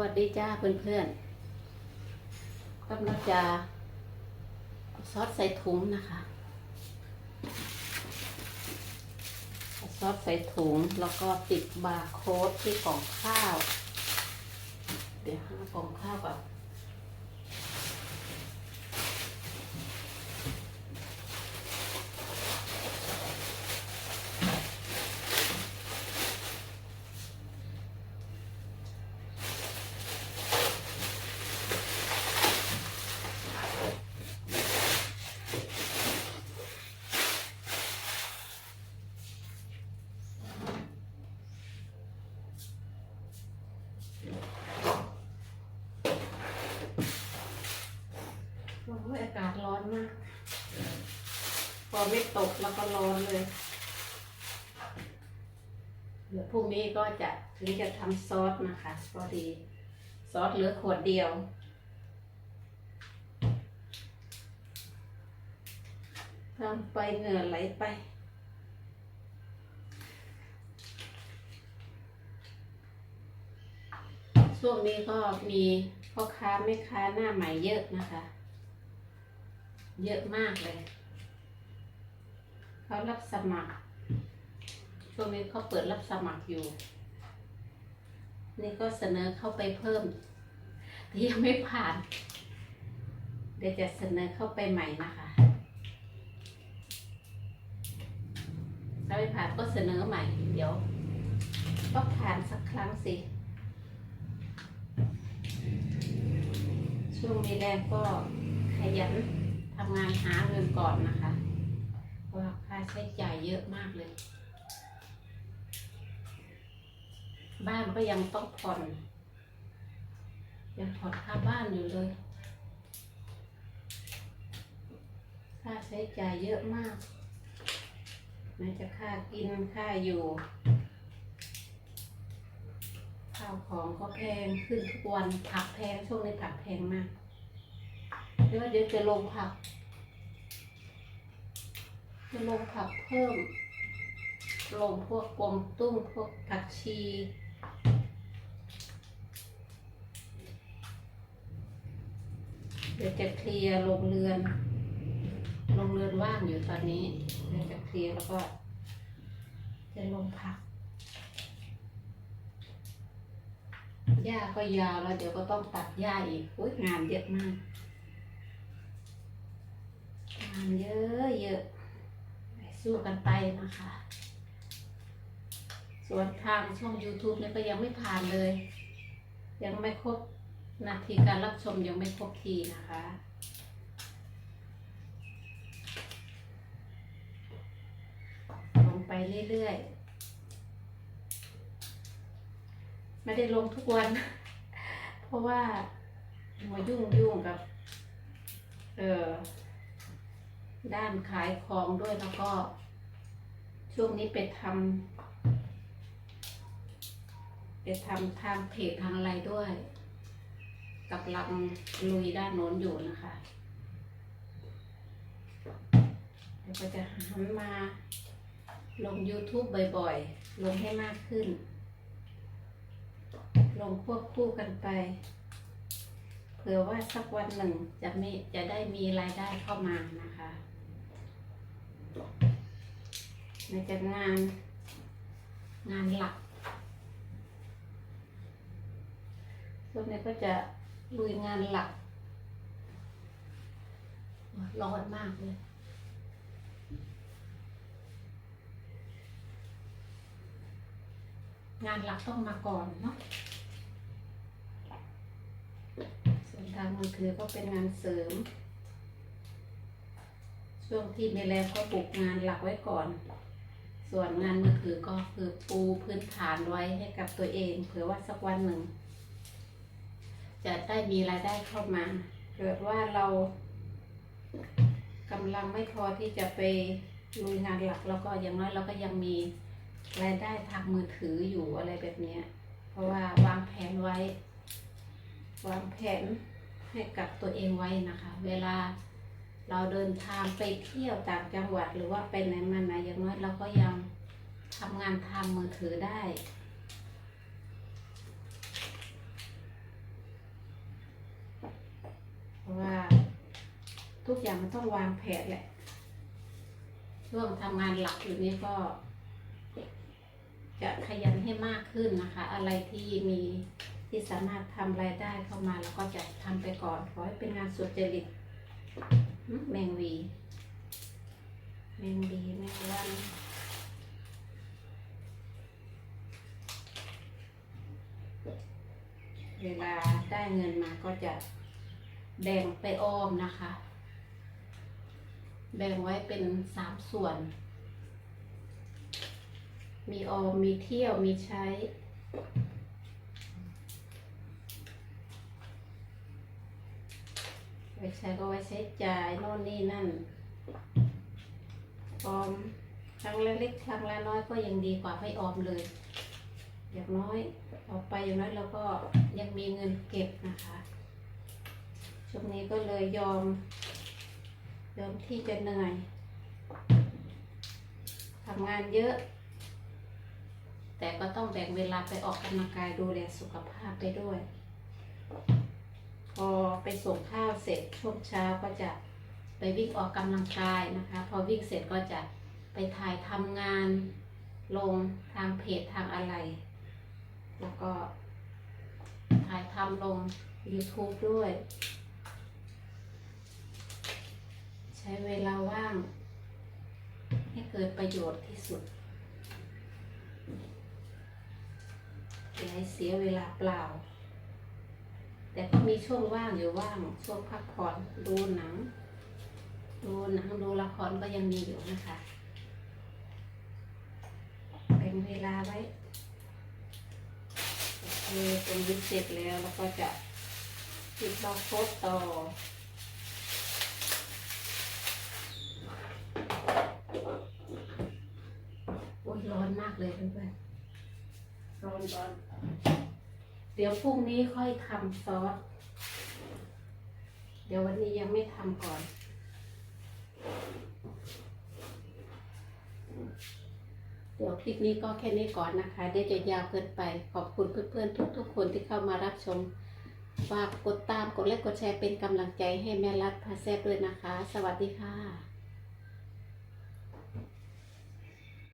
วัสดีจ้าเพื่อนๆกำลังจะซอสใส่ถุงนะคะซอสใส่ถุงแล้วก็ติดบาร์โค้ดที่กล่องข้าว เดี๋ยวหากล่องข้าวก่อนโอ้ยอากาศร้อนมาก พ อไม่ตกแล้วก็ร้อนเลยเดี๋ยวพรุ่งนี้ก็จะถึงจะทำซอสนะคะพอดีซอสเหลือขวดเดียวทำไปเหงื่อไหลไปช่วงนี้ก็มีพ่อค้าแม่ค้าหน้าใหม่เยอะนะคะ เยอะมากเลย เขารับสมัคร ช่วงนี้เขาเปิดรับสมัครอยู่ นี่ก็เสนอเข้าไปเพิ่มแต่ยังไม่ผ่าน เดี๋ยวจะเสนอเข้าไปใหม่นะคะถ้าไม่ผ่านก็เสนอใหม่ เดี๋ยวก็ผ่านสักครั้งสิ ช่วงนี้แรกก็ขยันทำงานหาเงินก่อนนะคะ เพราะว่าค่า ใช้จ่ายเยอะมากเลย บ้านก็ยังต้องผ่อน ยังผ่อนค่าบ้านอยู่เลย ค่าใช้จ่ายเยอะมากไหนจะค่ากินค่าอยู่ข้าวของก็แพงขึ้นทุกวันผักแพงช่วงนี้ผักแพงมากเดี๋ยวเดี๋ยวจะลงผัก จะลงผักเพิ่มลงพวกกวงตุ้งพวกผักชีเดี๋ยวจะเคลียร์โรงเรือนโรงเรือนว่างอยู่ตอนนี้เดี๋ยวจะเคลียร์แล้วก็ จะลงผักหญ้าก็ยาวแล้วเดี๋ยวก็ต้องตัดหญ้าอีกอุ้ยงานเยอะมาก งานเยอะเยอะไป สู้กันไปนะคะ ส่วนทางช่อง YouTube เนี่ยก็ยังไม่ผ่านเลย ยังไม่ครบนาทีการรับชมยังไม่ครบทีนะคะลงไปเรื่อยๆ ไม่ได้ลงทุกวัน เพราะว่าหัวยุ่งยุ่งกับ เออ ด้านขายของด้วยแล้วก็ ช่วงนี้ไปทำไปทำทางเพจทางอะไรด้วยกำลังลุยด้านโน้นอยู่นะคะเดี๋ยวก็จะหันมาลง YouTube บ่อยๆ ลงให้มากขึ้น ลงควบคู่กันไป เผื่อว่าสักวันหนึ่งจะมีจะได้มีรายได้เข้ามานะคะ ในจะงานงานหลักช่วงนี้ก็จะลุยงานหลัก ร้อนมากเลย งานหลักต้องมาก่อนเนาะส่วนทางมือถือก็เป็นงานเสริม ช่วงที่ไม่แรงก็ปลูกงานหลักไว้ก่อน ส่วนงานมือถือก็คือปูพื้นฐานไว้ให้กับตัวเองเผื่อว่าสักวันหนึ่ง จะได้มีรายได้เข้ามาเกิดว่าเรากำลังไม่พอที่จะไปลุยงานหลักแล้วก็อย่างน้อยเราก็ยังมีรายได้ทางมือถืออยู่อะไรแบบนี้เพราะว่าวางแผนไว้ วางแผนให้กับตัวเองไว้นะคะ เวลา เราเดินทางไปเที่ยวต่างจังหวัดหรือว่าไปไหนมาไหนอย่างน้อยเราก็ยังทำงานทำมือถือได้ เพราะว่าทุกอย่างมันต้องวางแผนแหละ ช่วงทำงานหลักอยู่นี้ก็ จะขยันให้มากขึ้นนะคะ อะไรที่มีที่สามารถทำรายได้เข้ามา แล้วก็จะทำไปก่อนขอให้เป็นงานสุจริต แมงวี แมงวีแมงวันเวลาได้เงินมาก็จะแบ่งไปออมนะคะ แบ่งไว้เป็นสามส่วน มีออม มีเที่ยว มีใช้ ไว้ใช้ก็ไว้ใช้จ่ายโน่นนี่นั่นออมครั้งละเล็กครั้งละน้อยก็ยังดีกว่าไม่ออมเลย อย่างน้อยออกไปอย่างน้อยเราก็ยังมีเงินเก็บนะคะช่วงนี้ก็เลยยอม ยอมที่จะเหนื่อยทำงานเยอะ แต่ก็ต้องแบ่งเวลาไปออกกำลังกายดูแลสุขภาพไปด้วย พอไปส่งข้าวเสร็จช่วงเช้าก็จะไปวิ่งออกกำลังกายนะคะ พอวิ่งเสร็จก็จะไปถ่ายทำงานลงทางเพจทางอะไร แล้วก็ถ่ายทำลง YouTube ด้วย ใช้เวลาว่าง ให้เกิดประโยชน์ที่สุดอย่าให้เสียเวลาเปล่า แต่ก็มีช่วงว่างอยู่ว่างช่วงพักผ่อนดูหนัง ดูหนังดูละครก็ยังมีอยู่นะคะแบ่งเวลาไว้โอเคตรงนี้เสร็จแล้วแล้วก็จะติดบล็อกโพสต์ต่อโอ้ยร้อนมากเลยเพื่อนๆร้อนร้อน เดี๋ยวพรุ่งนี้ค่อยทำซอส เดี๋ยววันนี้ยังไม่ทำก่อน เดี๋ยวคลิปนี้ก็แค่นี้ก่อนนะคะ เดี๋ยวจะยาวเกินไป ขอบคุณเพื่อนๆทุกๆคนที่เข้ามารับชม ฝากกดตาม กดไลค์ กดแชร์เป็นกำลังใจให้แม่รัดพาแซบด้วยนะคะ สวัสดีค่ะ